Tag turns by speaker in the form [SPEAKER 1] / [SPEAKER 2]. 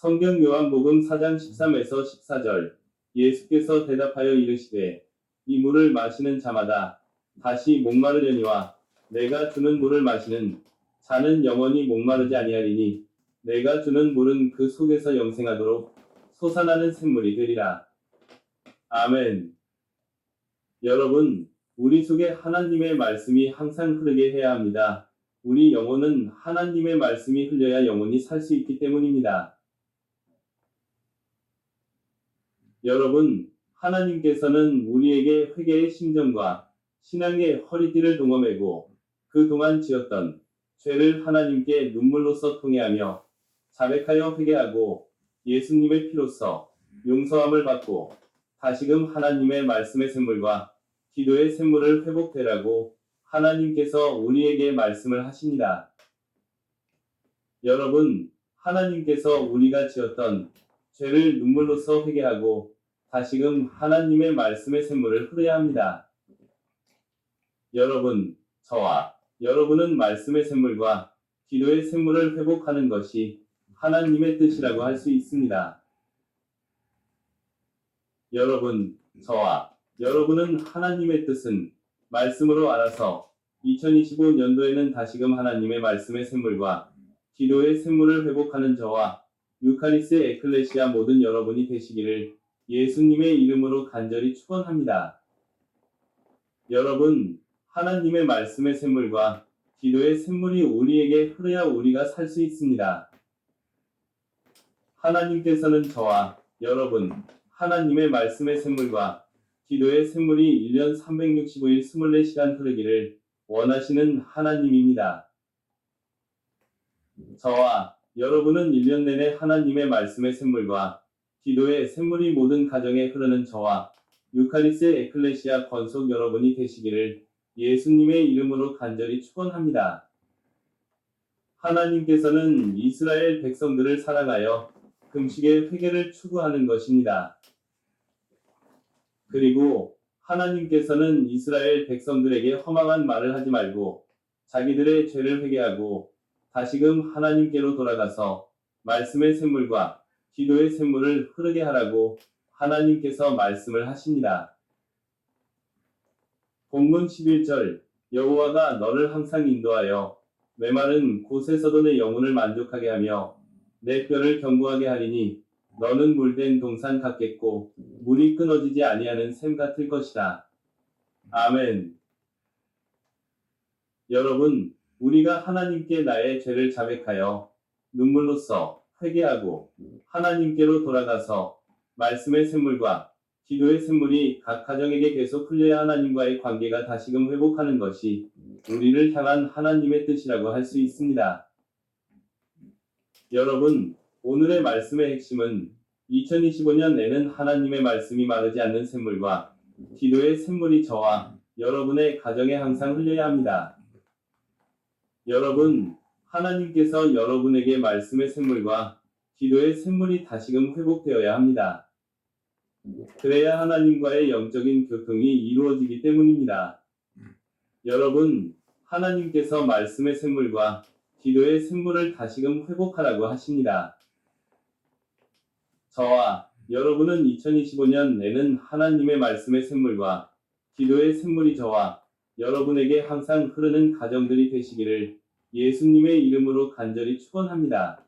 [SPEAKER 1] 성경 요한복음 4장 13에서 14절 예수께서 대답하여 이르시되 이 물을 마시는 자마다 다시 목마르려니와 내가 주는 물을 마시는 자는 영원히 목마르지 아니하리니 내가 주는 물은 그 속에서 영생하도록 솟아나는 샘물이 되리라. 아멘. 여러분, 우리 속에 하나님의 말씀이 항상 흐르게 해야 합니다. 우리 영혼은 하나님의 말씀이 흘려야 영혼이 살 수 있기 때문입니다. 여러분, 하나님께서는 우리에게 회개의 심정과 신앙의 허리띠를 동어매고 그동안 지었던 죄를 하나님께 눈물로써 통해하며 자백하여 회개하고 예수님의 피로써 용서함을 받고 다시금 하나님의 말씀의 샘물과 기도의 샘물을 회복되라고 하나님께서 우리에게 말씀을 하십니다. 여러분, 하나님께서 우리가 지었던 죄를 눈물로써 회개하고 다시금 하나님의 말씀의 샘물을 흐려야 합니다. 여러분, 저와 여러분은 말씀의 샘물과 기도의 샘물을 회복하는 것이 하나님의 뜻이라고 할 수 있습니다. 여러분, 저와 여러분은 하나님의 뜻은 말씀으로 알아서 2025년도에는 다시금 하나님의 말씀의 샘물과 기도의 샘물을 회복하는 저와 유카리스 에클레시아 모든 여러분이 되시기를 예수님의 이름으로 간절히 축원합니다. 여러분, 하나님의 말씀의 샘물과 기도의 샘물이 우리에게 흐려야 우리가 살 수 있습니다. 하나님께서는 저와 여러분, 하나님의 말씀의 샘물과 기도의 샘물이 1년 365일 24시간 흐르기를 원하시는 하나님입니다. 저와 여러분은 1년 내내 하나님의 말씀의 샘물과 기도의 샘물이 모든 가정에 흐르는 저와 유카리스 에클레시아 권속 여러분이 되시기를 예수님의 이름으로 간절히 축원합니다. 하나님께서는 이스라엘 백성들을 사랑하여 금식의 회개를 추구하는 것입니다. 그리고 하나님께서는 이스라엘 백성들에게 허망한 말을 하지 말고 자기들의 죄를 회개하고 다시금 하나님께로 돌아가서 말씀의 샘물과 기도의 샘물을 흐르게 하라고 하나님께서 말씀을 하십니다. 본문 11절 여호와가 너를 항상 인도하여 메마른 곳에서도 내 영혼을 만족하게 하며 내 뼈를 견고하게 하리니 너는 물된 동산 같겠고 물이 끊어지지 아니하는 샘 같을 것이다. 아멘. 여러분, 우리가 하나님께 나의 죄를 자백하여 눈물로써 회개하고 하나님께로 돌아가서 말씀의 샘물과 기도의 샘물이 각 가정에게 계속 흘려야 하나님과의 관계가 다시금 회복하는 것이 우리를 향한 하나님의 뜻이라고 할 수 있습니다. 여러분, 오늘의 말씀의 핵심은 2025년에는 하나님의 말씀이 마르지 않는 샘물과 기도의 샘물이 저와 여러분의 가정에 항상 흘려야 합니다. 여러분, 하나님께서 여러분에게 말씀의 샘물과 기도의 샘물이 다시금 회복되어야 합니다. 그래야 하나님과의 영적인 교통이 이루어지기 때문입니다. 여러분, 하나님께서 말씀의 샘물과 기도의 샘물을 다시금 회복하라고 하십니다. 저와 여러분은 2025년에는 하나님의 말씀의 샘물과 기도의 샘물이 저와 여러분에게 항상 흐르는 가정들이 되시기를 예수님의 이름으로 간절히 축원합니다.